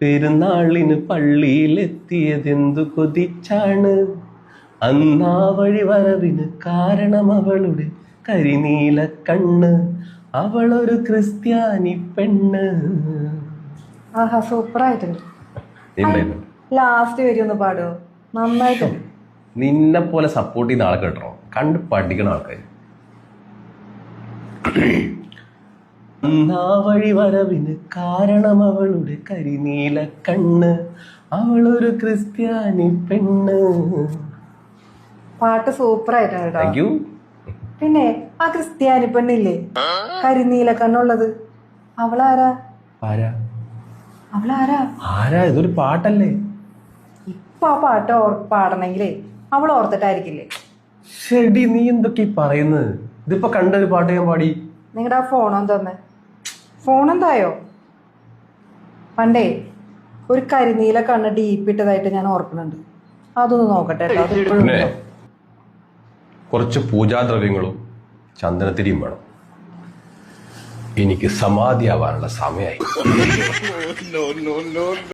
പെരുന്നാളിന് പള്ളിയിലെത്തിയതെന്തു കൊതിച്ചാണ്? അന്നാ വഴി വരവിന് കാരണം അവളുടെ കരിനീല കണ്ണ്. അവളൊരു ക്രിസ്ത്യാനി പെണ്ണ്. ആഹാ സൂപ്പറായിട്ടുണ്ട്. ലാസ്റ്റ് വരി ഒന്ന് പാടുമോ നന്നായിട്ടുണ്ട്. നിന്നെ പോലെ സപ്പോർട്ട് ചെയ്യുന്ന ആൾക്കാർ കേട്ടോ കണ്ട് പഠിക്കണ ആൾക്കാർ വഴി വരവിന് കാരണം അവളുടെ കരിനീല കണ്ണ്. അവളൊരു ക്രിസ്ത്യാനി പെണ്ണ്. പാട്ട് സൂപ്പർ ആയിട്ടാണ് താങ്ക് യു പിന്നെ ആ ക്രിസ്ത്യാനി പെണ്ണില്ലേ? കരിനീല കണ്ണുള്ളത്. അവളാരാ? ആരാ? അവളാരാ? ആരാ? ഇതൊരു പാട്ടല്ലേ? ഇപ്പൊ ആ പാട്ട് ഓർ പാടണെങ്കിലേ അവൾ ഓർത്തിട്ടായിരിക്കില്ലേ? ഷെടി നീ എന്തൊക്കെ ഈ പറയുന്നത്? ഇതിപ്പോ കണ്ട ഒരു പാട്ട് ഞാൻ പാടി. നിങ്ങളുടെ ആ ഫോണോ തന്നെ ഫോൺ എന്തായോ പണ്ടേ ഒരു കരിനീല കണ്ണ് ഡീപ്പ് ഇട്ടതായിട്ട് ഞാൻ ഓർക്കുന്നുണ്ട്. അതൊന്ന് നോക്കട്ടെ കേട്ടോ. അത് ഇപ്പോഴും പിന്നെ ഉണ്ടോ? കുറച്ച് പൂജാദ്രവ്യങ്ങളും ചന്ദനത്തിരിയും വേണം. എനിക്ക് സമാധിയാവാനുള്ള സമയമായി